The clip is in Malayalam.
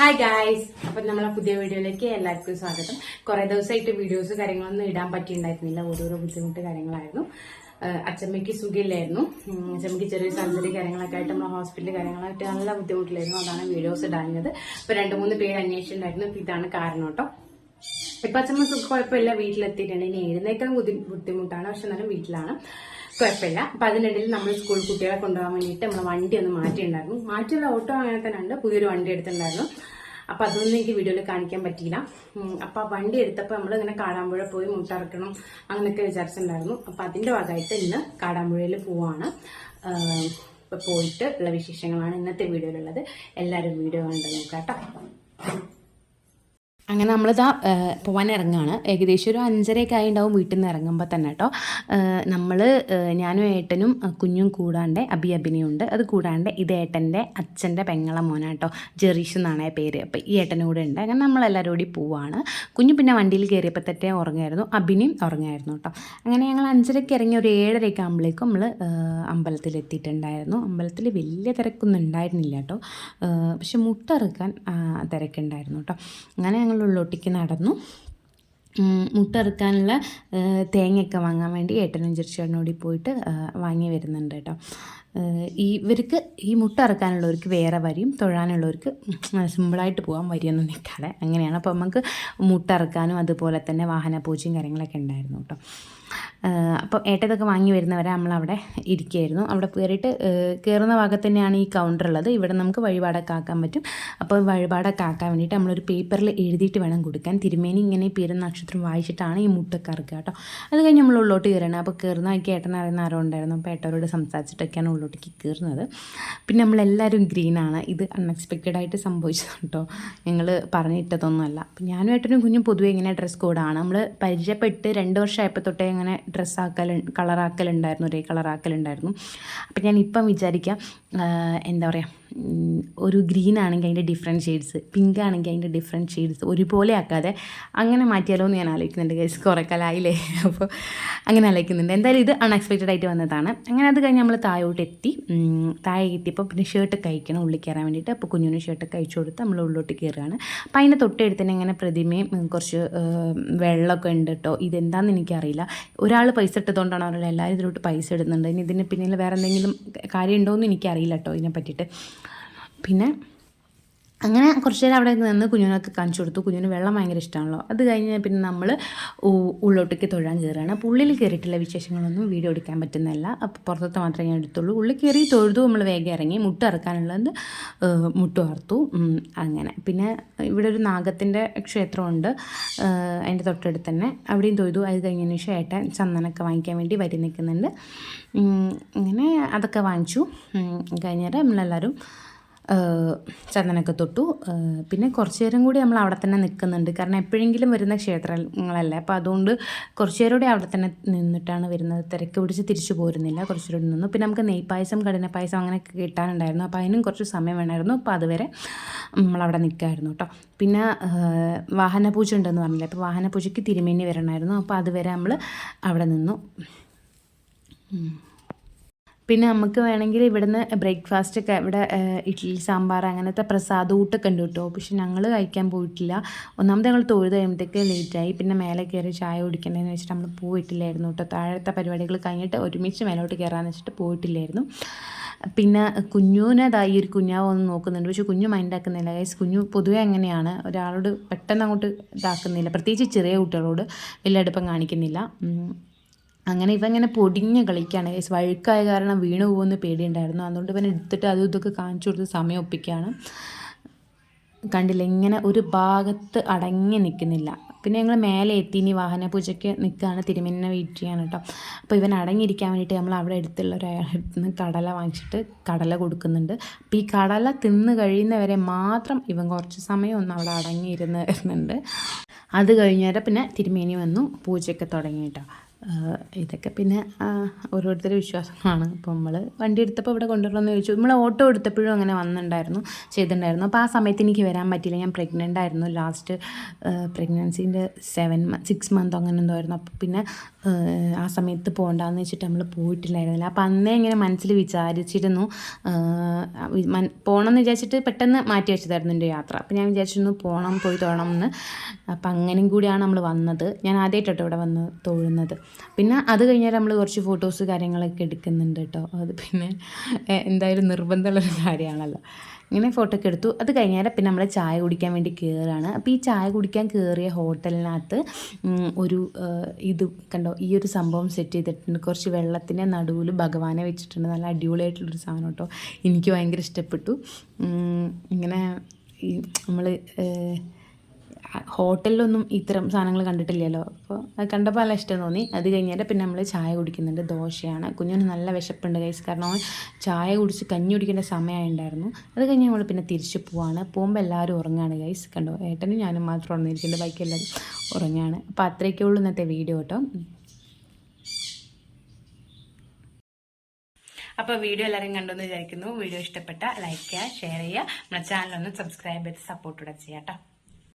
ഹായ് ഗായ്സ് അപ്പൊ നമ്മളെ പുതിയ വീഡിയോയിലേക്ക് എല്ലാവർക്കും സ്വാഗതം. കുറേ ദിവസമായിട്ട് വീഡിയോസ് കാര്യങ്ങളൊന്നും ഇടാൻ പറ്റിയിട്ടുണ്ടായിരുന്നില്ല. ഓരോരോ ബുദ്ധിമുട്ട് കാര്യങ്ങളായിരുന്നു. അച്ചമ്മയ്ക്ക് സുഖമില്ലായിരുന്നു. അച്ചമ്മയ്ക്ക് ചെറിയ സർജറി കാര്യങ്ങളൊക്കെ ആയിട്ട് നമ്മൾ ഹോസ്പിറ്റൽ കാര്യങ്ങളായിട്ട് നല്ല ബുദ്ധിമുട്ടിലായിരുന്നു. അതാണ് വീഡിയോസ് ഇടാഞ്ഞത്. ഇപ്പൊ രണ്ട് മൂന്ന് പേര് അന്വേഷിച്ചിട്ടുണ്ടായിരുന്നു. ഇപ്പൊ ഇതാണ് കാരണം കേട്ടോ. ഇപ്പൊ സുഖം കുഴപ്പമില്ല വീട്ടിലെത്തിയിട്ടുണ്ട്. ഇനി എഴുന്നേക്കാൻ ബുദ്ധി- ബുദ്ധിമുട്ടാണ്. പക്ഷെ എന്നാലും വീട്ടിലാണ്. കുഴപ്പമില്ല. അപ്പൊ അതിനിടയിൽ നമ്മൾ സ്കൂൾ കുട്ടികളെ കൊണ്ടുപോകാൻ വേണ്ടിയിട്ട് നമ്മൾ വണ്ടി ഒന്ന് മാറ്റിയിട്ടുണ്ടായിരുന്നു. മാറ്റിയുള്ള ഓട്ടോ അങ്ങനെ തന്നെ ഉണ്ട്. പുതിയൊരു വണ്ടി എടുത്തിട്ടുണ്ടായിരുന്നു. അപ്പൊ അതൊന്നും എനിക്ക് വീഡിയോയിൽ കാണിക്കാൻ പറ്റിയില്ല. അപ്പൊ വണ്ടി എടുത്തപ്പോൾ നമ്മൾ ഇങ്ങനെ കാടാമ്പുഴ പോയി മുട്ടറക്കണം അങ്ങനെയൊക്കെ വിചാരിച്ചിട്ടുണ്ടായിരുന്നു. അപ്പൊ അതിന്റെ ഭാഗമായിട്ട് ഇന്ന് കാടാമ്പുഴയിൽ പോവാണ്. പോയിട്ട് ഉള്ള വിശേഷങ്ങളാണ് ഇന്നത്തെ വീഡിയോയിലുള്ളത്. എല്ലാവരും വീഡിയോ കണ്ടു നോക്കാം കേട്ടോ അങ്ങനെ നമ്മളിതാ പോകാൻ ഇറങ്ങുകയാണ് ഏകദേശം ഒരു അഞ്ചരയൊക്കെ ആയി ഉണ്ടാവും വീട്ടിൽ നിന്ന് ഇറങ്ങുമ്പോൾ തന്നെ കേട്ടോ നമ്മൾ ഞാനും ഏട്ടനും കുഞ്ഞും കൂടാണ്ട് അബി അഭിനയുണ്ട്. അത് കൂടാണ്ട് ഇത് ഏട്ടന്റെ അച്ഛന്റെ പെങ്ങളെ മോനാണ് കേട്ടോ ജെറീഷ് എന്നാണ് പേര്. അപ്പോൾ ഈ ഏട്ടനും കൂടെ ഉണ്ട്. അങ്ങനെ നമ്മളെല്ലാവരും കൂടി പോവാണ്. കുഞ്ഞു പിന്നെ വണ്ടിയിൽ കയറിയപ്പോൾ തന്നെ ഉറങ്ങായിരുന്നു. അഭിനയും ഉറങ്ങായിരുന്നു കേട്ടോ അങ്ങനെ ഞങ്ങൾ അഞ്ചരയ്ക്ക് ഇറങ്ങി ഒരു ഏഴരയൊക്കെ ആകുമ്പോഴേക്കും നമ്മൾ അമ്പലത്തിൽ എത്തിയിട്ടുണ്ടായിരുന്നു അമ്പലത്തിൽ വലിയ തിരക്കൊന്നും ഉണ്ടായിരുന്നില്ല കേട്ടോ പക്ഷെ മുട്ടറുക്കാൻ തിരക്കുണ്ടായിരുന്നു കേട്ടോ അങ്ങനെ ഞങ്ങൾ ഉള്ളോട്ടേക്ക് നടന്നു. മുട്ടറുക്കാനുള്ള തേങ്ങയൊക്കെ വാങ്ങാൻ വേണ്ടി ഏട്ടനും ചെറിച്ചേട്ടനോടി പോയിട്ട് വാങ്ങി വരുന്നുണ്ട് കേട്ടോ. ഈ ഇവർക്ക് ഈ മുട്ട ഇറക്കാനുള്ളവർക്ക് വേറെ വരിയും തൊഴാനുള്ളവർക്ക് സിമ്പിളായിട്ട് പോകാൻ വരിയൊന്നും നിൽക്കാതെ അങ്ങനെയാണ്. അപ്പോൾ നമുക്ക് മുട്ട ഇറക്കാനും അതുപോലെ തന്നെ വാഹന പൂജയും കാര്യങ്ങളൊക്കെ ഉണ്ടായിരുന്നു കേട്ടോ. അപ്പോൾ ഏട്ടതൊക്കെ വാങ്ങി വരുന്നവരെ നമ്മളവിടെ ഇരിക്കുകയായിരുന്നു. അവിടെ കയറിയിട്ട് കയറുന്ന ഭാഗത്ത് തന്നെയാണ് ഈ കൗണ്ടർ ഉള്ളത്. ഇവിടെ നമുക്ക് വഴിപാടൊക്കെ ആക്കാൻ പറ്റും. അപ്പോൾ വഴിപാടൊക്കെ ആക്കാൻ വേണ്ടിയിട്ട് നമ്മളൊരു പേപ്പറിൽ എഴുതിയിട്ട് വേണം കൊടുക്കാൻ. തിരുമേനി ഇങ്ങനെ പേരും നക്ഷത്രം വായിച്ചിട്ടാണ് ഈ മുട്ടൊക്കെ ഇറക്കുക കേട്ടോ. അത് കഴിഞ്ഞ് നമ്മൾ ഉള്ളോട്ട് കയറണം അപ്പോൾ കയറുന്ന ഏട്ടൻ അറിയുന്ന ആരോ ഉണ്ടായിരുന്നു. അപ്പോൾ ഏട്ടവരോട് സംസാരിച്ചിട്ടൊക്കെയാണ് ഉള്ളോട്ടേക്ക് കയറുന്നത് പിന്നെ നമ്മളെല്ലാവരും ഗ്രീനാണ്. ഇത് അൺഎക്സ്പെക്റ്റഡ് ആയിട്ട് സംഭവിച്ചത് കേട്ടോ ഞങ്ങൾ പറഞ്ഞിട്ടതൊന്നുമല്ല. അപ്പം ഞാനും ഏട്ടനും കുഞ്ഞും പൊതുവെ ഇങ്ങനെ ഡ്രസ് കോഡാണ് നമ്മൾ പരിചയപ്പെട്ട് രണ്ട് വർഷമായപ്പോൾ തൊട്ടേ ഇങ്ങനെ ഡ്രസ്സ് ആക്കൽ കളറാക്കലുണ്ടായിരുന്നു ഒരേ കളറാക്കലുണ്ടായിരുന്നു അപ്പം ഞാൻ ഇപ്പം വിചാരിക്കാം എന്താ പറയുക ഒരു ഗ്രീൻ ആണെങ്കിൽ അതിന്റെ ഡിഫറെന്റ് ഷെയ്ഡ്സ് പിങ്ക് ആണെങ്കിൽ അതിന്റെ ഡിഫറെന്റ് ഷെയ്ഡ്സ് ഒരുപോലെ ആക്കാതെ അങ്ങനെ മാറ്റിയാലോ എന്ന് ഞാൻ ആലോചിക്കുന്നുണ്ട് ഗൈസ് കുറേ കാലമായില്ലേ അപ്പോൾ അങ്ങനെ ആലോചിക്കുന്നുണ്ട്. എന്തായാലും ഇത് അൺഎക്സ്പെക്റ്റഡ് ആയിട്ട് വന്നതാണ്. അങ്ങനെ അത് കഴിഞ്ഞ് നമ്മൾ താഴോട്ട് എത്തി. താഴെ എത്തിയപ്പോൾ പിന്നെ ഷർട്ട് കഴിക്കണം ഉള്ളിൽ കയറാൻ വേണ്ടിയിട്ട്. അപ്പോൾ കുഞ്ഞിന് ഷർട്ട് കഴിച്ചു കൊടുത്ത് നമ്മൾ ഉള്ളിലോട്ട് കയറുകയാണ്. അപ്പോൾ അതിന്റെ തൊട്ടടുത്ത് തന്നെ ഇങ്ങനെ പ്രതിമയും കുറച്ച് വെള്ളമൊക്കെ ഉണ്ട് കേട്ടോ ഇതെന്താണെന്ന് എനിക്കറിയില്ല. ഒരാൾ പൈസ ഇട്ടതുകൊണ്ടാണ് അവരുടെ എല്ലാവരും ഇതിലോട്ട് പൈസ ഇടുന്നുണ്ട്. ഇനി ഇതിന് പിന്നിൽ വേറെ എന്തെങ്കിലും കാര്യം ഉണ്ടോ എന്ന് എനിക്കറിയില്ല കേട്ടോ ഇതിനെ പറ്റിയിട്ട്. പിന്നെ അങ്ങനെ കുറച്ച് നേരം അവിടെ നിന്ന് കുഞ്ഞുങ്ങൾക്ക് കാണിച്ചു കൊടുത്തു. കുഞ്ഞിന് വെള്ളം ഭയങ്കര ഇഷ്ടമാണല്ലോ അത് കഴിഞ്ഞ് പിന്നെ നമ്മൾ ഉള്ളോട്ടേക്ക് തൊഴാൻ കയറുകയാണ് അപ്പോൾ ഉള്ളിൽ കയറിയിട്ടുള്ള വിശേഷങ്ങളൊന്നും വീഡിയോ എടുക്കാൻ പറ്റുന്നതല്ല. അപ്പോൾ പുറത്തത്തെ മാത്രമേ ഞാൻ എടുത്തുള്ളൂ. ഉള്ളിൽ കയറി തൊഴുതു നമ്മൾ വേഗം ഇറങ്ങി. മുട്ട ഇറക്കാനുള്ളത് മുട്ട വറുത്തു അങ്ങനെ. പിന്നെ ഇവിടെ ഒരു നാഗത്തിന്റെ ക്ഷേത്രമുണ്ട്. അതിന്റെ തൊട്ടടുത്ത് തന്നെ. അവിടെയും തൊഴുതു. അത് കഴിഞ്ഞതിന് ശേഷം ഏട്ടൻ ചന്ദനമൊക്കെ വാങ്ങിക്കാൻ വേണ്ടി വരി നിൽക്കുന്നുണ്ട്. അങ്ങനെ അതൊക്കെ വാങ്ങിച്ചു. കഴിഞ്ഞേരം നമ്മളെല്ലാവരും ചന്ദനമൊക്കെ തൊട്ടു. പിന്നെ കുറച്ച് നേരം കൂടി നമ്മൾ അവിടെ തന്നെ നിൽക്കുന്നുണ്ട്. കാരണം എപ്പോഴെങ്കിലും വരുന്ന ക്ഷേത്രങ്ങളല്ലേ? അപ്പോൾ അതുകൊണ്ട് കുറച്ച് നേരം കൂടി അവിടെ തന്നെ നിന്നിട്ടാണ് വരുന്നത്. തിരക്ക് പിടിച്ച് തിരിച്ചു പോരുന്നില്ല. കുറച്ച് നേരം നിന്നു. പിന്നെ നമുക്ക് നെയ്പായസം കടന പായസം അങ്ങനെയൊക്കെ കിട്ടാനുണ്ടായിരുന്നു. അപ്പോൾ അതിനും കുറച്ച് സമയം വേണമായിരുന്നു. അപ്പോൾ അതുവരെ നമ്മളവിടെ നിൽക്കുമായിരുന്നു കേട്ടോ. പിന്നെ വാഹന പൂജ ഉണ്ടെന്ന് പറഞ്ഞില്ല? അപ്പോൾ വാഹന പൂജയ്ക്ക് തിരുമേനി വരണമായിരുന്നു. അപ്പോൾ അതുവരെ നമ്മൾ അവിടെ നിന്നു. പിന്നെ നമുക്ക് വേണമെങ്കിൽ ഇവിടുന്ന് ബ്രേക്ക്ഫാസ്റ്റ് ഒക്കെ ഇവിടെ ഇഡ്ഡലി സാമ്പാർ അങ്ങനത്തെ പ്രസാദ ഊട്ടൊക്കെ ഉണ്ട് കേട്ടോ. പക്ഷെ ഞങ്ങൾ കഴിക്കാൻ പോയിട്ടില്ല. ഒന്നാമത് ഞങ്ങൾ തൊഴുത് കഴിയുമ്പോഴത്തേക്ക് ലേറ്റായി പിന്നെ മേലെ കയറി ചായ കുടിക്കണമെന്ന് വെച്ചിട്ട് നമ്മൾ പോയിട്ടില്ലായിരുന്നു കേട്ടോ. താഴത്തെ പരിപാടികൾ കഴിഞ്ഞിട്ട് ഒരുമിച്ച് മേലോട്ട് കയറാമെന്ന് വെച്ചിട്ട് പോയിട്ടില്ലായിരുന്നു. പിന്നെ കുഞ്ഞുവിനെ അതാ ഈ ഒരു കുഞ്ഞാവ് ഒന്ന് നോക്കുന്നുണ്ട്. പക്ഷെ കുഞ്ഞു മൈൻഡ് ആക്കുന്നില്ല. ഗൈസ് കുഞ്ഞു പൊതുവെ അങ്ങനെയാണ്. ഒരാളോട് പെട്ടെന്ന് അങ്ങോട്ട് ഇതാക്കുന്നില്ല. പ്രത്യേകിച്ച് ചെറിയ കുട്ടികളോട് വലിയ അടുപ്പം കാണിക്കുന്നില്ല. അങ്ങനെ ഇവ ഇങ്ങനെ പൊടിഞ്ഞ് കളിക്കുകയാണ് വഴുക്കായ കാരണം വീണു പോകുമെന്ന് പേടിയുണ്ടായിരുന്നു. അതുകൊണ്ട് ഇവൻ എടുത്തിട്ട് അതും ഇതൊക്കെ കാണിച്ചു കൊടുത്ത് സമയം ഒപ്പിക്കുകയാണ് കണ്ടില്ല? ഇങ്ങനെ ഒരു ഭാഗത്ത് അടങ്ങി നിൽക്കുന്നില്ല പിന്നെ ഞങ്ങൾ മേലെ എത്തി. ഇനി വാഹന പൂജയ്ക്ക് നിൽക്കുകയാണ് തിരുമലിനെ വെയിറ്റ് ചെയ്യാൻ കേട്ടോ അപ്പോൾ ഇവൻ അടങ്ങിയിരിക്കാൻ വേണ്ടിയിട്ട് നമ്മൾ അവിടെ അടുത്തുള്ള ഒരാളുടെ നിന്ന് കടല വാങ്ങിച്ചിട്ട് കടല കൊടുക്കുന്നുണ്ട്. അപ്പോൾ ഈ കടല തിന്ന് കഴിയുന്നവരെ മാത്രം ഇവൻ കുറച്ച് സമയം ഒന്ന് അവിടെ അടങ്ങിയിരുന്ന് വരുന്നുണ്ട് അത് കഴിഞ്ഞേരം പിന്നെ തിരുമേനി വന്നു പൂജയൊക്കെ തുടങ്ങി കേട്ടോ ഇതൊക്കെ പിന്നെ ഓരോരുത്തരുടെ വിശ്വാസമാണ് അപ്പോൾ നമ്മൾ വണ്ടി എടുത്തപ്പോൾ ഇവിടെ കൊണ്ടുവരണമെന്ന് ചോദിച്ചു. നമ്മൾ ഓട്ടോ എടുത്തപ്പോഴും അങ്ങനെ വന്നിട്ടുണ്ടായിരുന്നു ചെയ്തിട്ടുണ്ടായിരുന്നു. അപ്പോൾ ആ സമയത്ത് എനിക്ക് വരാൻ പറ്റിയില്ല. ഞാൻ പ്രഗ്നന്റ് ആയിരുന്നു ലാസ്റ്റ് പ്രഗ്നൻസീന്റെ സെവൻ സിക്സ് മന്ത് അങ്ങനെ എന്തോ ആയിരുന്നു. അപ്പോൾ പിന്നെ ആ സമയത്ത് പോകണ്ടെന്ന് വെച്ചിട്ട് നമ്മൾ പോയിട്ടില്ലായിരുന്നില്ല. അപ്പോൾ അന്നേ ഇങ്ങനെ മനസ്സിൽ വിചാരിച്ചിരുന്നു പോകണമെന്ന് വിചാരിച്ചിട്ട് പെട്ടെന്ന് മാറ്റി വെച്ചതായിരുന്നു എന്റെ യാത്ര. അപ്പോൾ ഞാൻ വിചാരിച്ചിരുന്നു പോകണം പോയി തൊഴണം എന്ന്. അപ്പം അങ്ങനെയും കൂടിയാണ് നമ്മൾ വന്നത്. ഞാൻ ആദ്യമായിട്ടോ ഇവിടെ വന്ന് തൊഴുന്നത്. പിന്നെ അത് കഴിഞ്ഞാൽ നമ്മൾ കുറച്ച് ഫോട്ടോസ് കാര്യങ്ങളൊക്കെ എടുക്കുന്നുണ്ട് കേട്ടോ അത് പിന്നെ എന്തായാലും നിർബന്ധമുള്ളൊരു കാര്യമാണല്ലോ. ഇങ്ങനെ ഫോട്ടോ ഒക്കെ എടുത്തു. അത് കഴിഞ്ഞാൽ പിന്നെ നമ്മൾ ചായ കുടിക്കാൻ വേണ്ടി കയറുകയാണ് അപ്പോൾ ഈ ചായ കുടിക്കാൻ കയറിയ ഹോട്ടലിനകത്ത് ഒരു ഇത് കണ്ടോ? ഈ ഒരു സംഭവം സെറ്റ് ചെയ്തിട്ടുണ്ട്. കുറച്ച് വെള്ളത്തിന്റെ നടുവിൽ ഭഗവാനെ വെച്ചിട്ടുണ്ട്. നല്ല അടിപൊളിയായിട്ടുള്ളൊരു സാധനം കേട്ടോ എനിക്ക് ഭയങ്കര ഇഷ്ടപ്പെട്ടു. ഇങ്ങനെ നമ്മൾ ഹോട്ടലിലൊന്നും ഇത്തരം സാധനങ്ങൾ കണ്ടിട്ടില്ലല്ലോ. അപ്പോൾ അത് കണ്ടപ്പോൾ നല്ല ഇഷ്ടം തോന്നി. അത് കഴിഞ്ഞാൽ പിന്നെ നമ്മൾ ചായ കുടിക്കുന്നുണ്ട്. ദോശയാണ്. കുഞ്ഞിന് നല്ല വിശപ്പുണ്ട് കൈസ് കാരണം അവൻ ചായ കുടിച്ച് കഞ്ഞി കുടിക്കേണ്ട സമയമായിട്ടുണ്ടായിരുന്നു അത് കഴിഞ്ഞ് നമ്മൾ പിന്നെ തിരിച്ച് പോവാണ്. പോകുമ്പോൾ എല്ലാവരും ഉറങ്ങാണ് കൈസ് കണ്ടോ? ഏട്ടനും ഞാനും മാത്രം ഉറങ്ങിയിരിക്കുന്നുണ്ട് ബാക്കി എല്ലാവരും ഉറങ്ങാണ്. അപ്പോൾ അത്രയൊക്കെ ഉള്ളൂ ഇന്നത്തെ വീഡിയോ കേട്ടോ. അപ്പോൾ വീഡിയോ എല്ലാവരും കണ്ടെന്ന് വിചാരിക്കുന്നു. വീഡിയോ ഇഷ്ടപ്പെട്ട ലൈക്ക് ചെയ്യുക ഷെയർ ചെയ്യുക. നമ്മുടെ ചാനൽ ഒന്ന് സബ്സ്ക്രൈബ് ചെയ്ത് സപ്പോർട്ട് കൂടെ ചെയ്യാം കേട്ടോ.